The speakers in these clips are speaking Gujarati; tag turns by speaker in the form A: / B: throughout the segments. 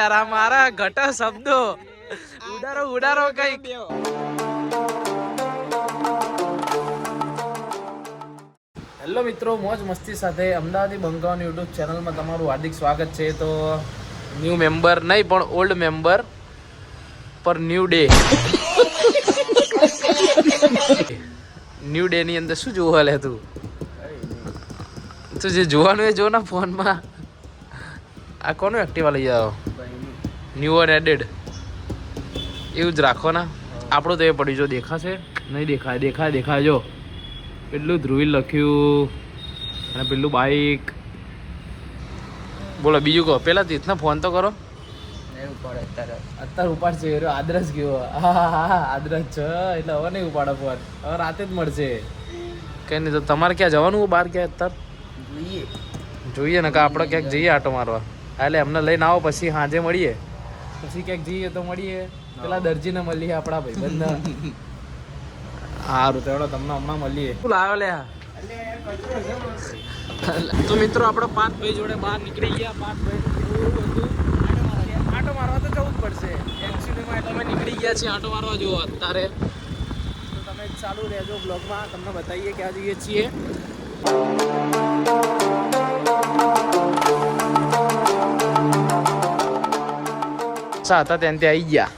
A: યાર મારા ઘટા શબ્દો. ઉડારો ઉડારો કંઈક. હેલો મિત્રો મોજ મસ્તી સાથે અમદાવાદી બંગાવાની યુટ્યુબ ચેનલમાં તમારું હાર્દિક સ્વાગત છે. તો ન્યૂ મેમ્બર નહીં, પણ ઓલ્ડ મેમ્બર. પર ન્યૂ ડે. ન્યૂ ડે ની અંદર શું જોવા લે તું? તું જે જોવાનું એ જો ને ફોનમાં. આ કોનું એક્ટિવા લઈ જાઓ? ન્યુ એન્ડ એડેડ એવું જ રાખો ને આપણું તો એ પડી જો દેખાશે? નહીં દેખાય દેખાય દેખાય જો. પેલું ધ્રુવીલ લખ્યું. અને પેલું બાઈક. બોલો બીજું કહો. પેલા તીર્થને ફોન તો કરો. અત્યારે. ઉપાડશે એ રહ્યો આદરસ ગયો. હા હા હા આદરસ છે. એટલે હવે નહીં ઉપાડો ફોન. હવે રાતે જ મળશે. કઈ નહીં તો તમારે ક્યાં જવાનું? બહાર ક્યાં અત્યારે? જોઈએ. ને કે આપણે ક્યાંક જઈએ આટો મારવા. એટલે એમને લઈને આવો પછી સાંજે મળીએ. પછી ક્યાંક જઈએ તો મળીએ. પેલા દરજીને મળીએ આપણા ભાઈ બંધ સારું તો તમને હમણાં મળીએ. શું લાવ્યો લે? તો મિત્રો આપણે પાંચ ભાઈ જોડે બહાર નીકળી ગયા. પાંચ ભાઈ આટો મારવા. તો જવું જ પડશે. એક્ચ્યુઅલીમાં એટલે અમે નીકળી ગયા છીએ આટો મારવા. જુઓ અત્યારે તો તમે ચાલુ રહેજો બ્લોગમાં તમને બતાવીએ ક્યાં જઈએ છીએ. સા હતા ત્યાં ત્યાં આવી ગયા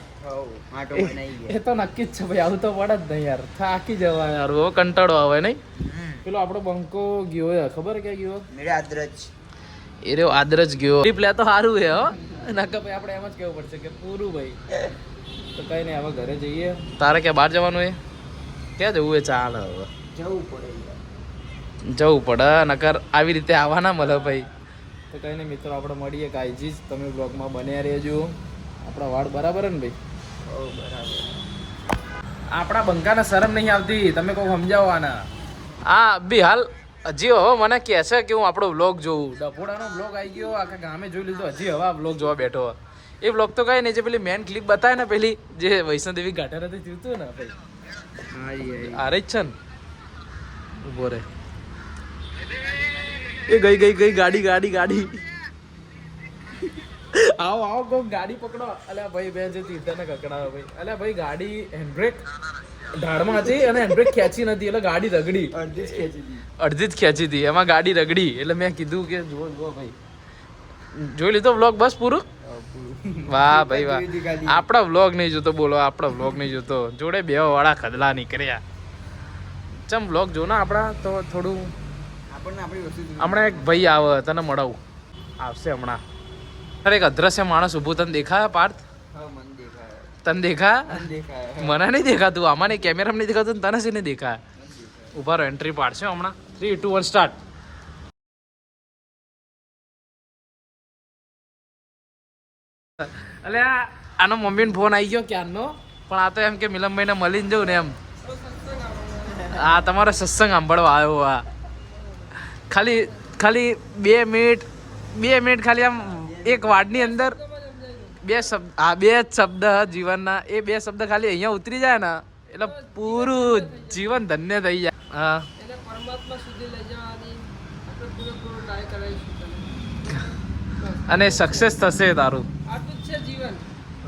A: એ તો નક્કી જ છે ભાઈ આવું તો પડે જ નહીં યાર થાકી જવા યાર બહુ કંટાળો આવે નહીં પેલો આપણો બંકો ગયો ખબર ક્યાં ગયો એ રહ્યો આદરજ ગયો ટ્રીપ લે તો સારું છે હો નકર ભાઈ આપણે એમ જ કેવું પડશે કે પૂરું ભાઈ તો કઈ નહીં હવે ઘરે જઈએ તારે ક્યાં બહાર જવાનું એ ક્યાં જવું એ ચાલ હવે જવું પડે જવું પડે નકર આવી રીતે આવવાના મળે ભાઈ તો કઈ નહીં મિત્રો આપણે મળીએ કાયજી જ તમે બ્લોગમાં બન્યા રહેજો આપણા વાળ બરાબર ને ભાઈ? આપણા બંકાને શરમ નહીં આવતી. તમે કોઈ સમજાવો આના. આ બી હાલ હજી હવે મને કહે છે કે હું આપણો વ્લોગ જોઉં. ડફોડાનો વ્લોગ આવી ગયો. આખા ગામે જોઈ લીધો. હજી હવે આ વ્લોગ જોવા બેઠો. એ વ્લોગ તો કઈ નહીં જે પેલી મેન ક્લિપ બતાવે ને પેલી જે વૈષ્ણોદેવી ઘાટર હતી હતું ને ભાઈ આરે જ છે ને. ઊભો રે. એ ગઈ ગઈ ગઈ ગાડી ગાડી ગાડી. આવો આવો કોક ગાડી પકડો. અલ્યા ભાઈ બે જે તીર્થાને કકડાવે ભાઈ. અલ્યા ભાઈ ગાડી હેન્ડબ્રેક ઢાળમાં હતી અને હેન્ડબ્રેક ખેંચી નથી એટલે ગાડી રગડી. અડધી જ ખેંચી હતી. એમાં ગાડી રગડી. એટલે મેં કીધું કે જુઓ જુઓ ભાઈ. જોઈ લીધો વ્લોગ બસ પૂરું? વાહ ભાઈ વાહ. આપણા વ્લોગ નહીં જોતો બોલો આપણા વ્લોગ નહીં જોતો. જોડે બે વાળા ખદલા નીકળ્યા. ચમ વ્લોગ જો ને આપણા તો થોડું હમણાં એક ભાઈ આવે તને મળાવું. આવશે હમણાં. અરે એક અદ્રશ્ય માણસ ઊભું તને દેખાય પાર્થ? તને દેખા મને નહીં દેખાતું. આમાં નહીં કેમેરામાં નહીં દેખાતું તને છે નહીં દેખાય? ઊભા રહો એન્ટ્રી પાડશે હમણાં. થ્રી ટુ વન સ્ટાર્ટ એટલે આનો મમ્મીનો ફોન આવી ગયો ક્યારનો? પણ આ તો એમ કે મિલનભાઈને મળીને જવું ને એમ. આ તમારો સત્સંગ સાંભળવા આવ્યો આ. ખાલી ખાલી બે મિનિટ બે મિનિટ ખાલી આમ એક વાડની અંદર બે શબ્દ હા બે જ શબ્દ જીવનના. એ બે શબ્દ ખાલી અહીંયા ઉતરી જાય ને એટલે પૂરું જીવન ધન્ય થઈ જાય. હા. અને સક્સેસ થશે તારું.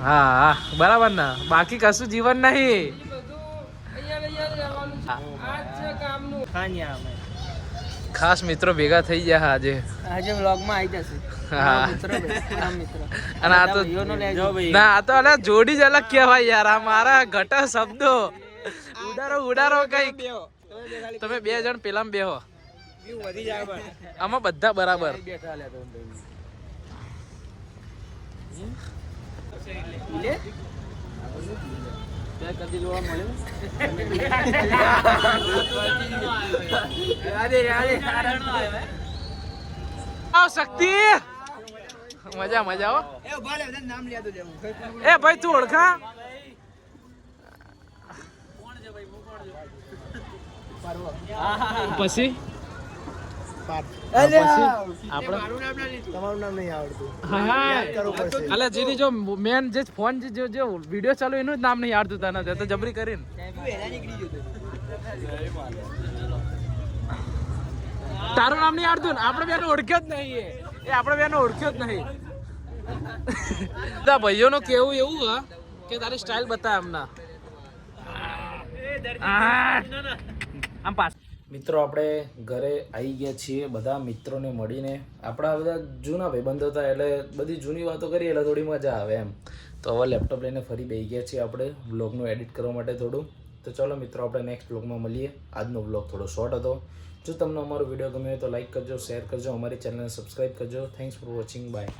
A: હા હા. બરાબર ને? બાકી કશું જીવન નહીં.
B: આ
A: ખાસ મિત્રો ભેગા થઈ ગયા આજે.
B: આજે વ્લોગમાં આવી જશે.
A: અને આ તો ના આ તો અલ્યા જોડી જ અલગ કહેવાય યાર આ મારા ઘટા શબ્દો. ઉડારો ઉડારો કંઈક. તમે બે જણ પેલા બેહો. આમાં બધા બરાબર. આવ શક્તિ. મજા મજા હો. એ ભાઈ તું ઓળખા? પછી?
C: નામ નહીં આવડતું.
A: હા અલે જેની જો મેન જે ફોન જે જો જો વિડિયો ચાલુ એનું જ નામ નહીં આવડતું તને તો જબરી કરીને. તારું નામ નહીં આવડતું ને? આપણે બેન ઓળખ્યો જ નહીં એ આપણે બેનો ઓળખ્યો જ નહીં. તા ભાઈઓનો કેવું એવું હા કે તારી સ્ટાઇલ બતા એમના. આમ પાસ મિત્રો આપણે ઘરે આવી ગયા છીએ બધા મિત્રોને મળીને. આપણા બધા જૂના ભાઈબંધો હતા એટલે બધી જૂની વાતો કરીએ એટલે થોડી મજા આવે એમ. તો હવે લેપટોપ લઈને ફરી બેસી ગયા છીએ આપણે વ્લોગનું એડિટ કરવા માટે થોડું. તો ચલો મિત્રો આપણે નેક્સ્ટ વ્લોગમાં મળીએ. આજનો વ્લોગ થોડો શોર્ટ હતો. જો તમને અમારો વીડિયો ગમ્યો હોય તો લાઇક કરજો શેર કરજો, અમારી ચેનલને સબસ્ક્રાઈબ કરજો. Thanks for watching bye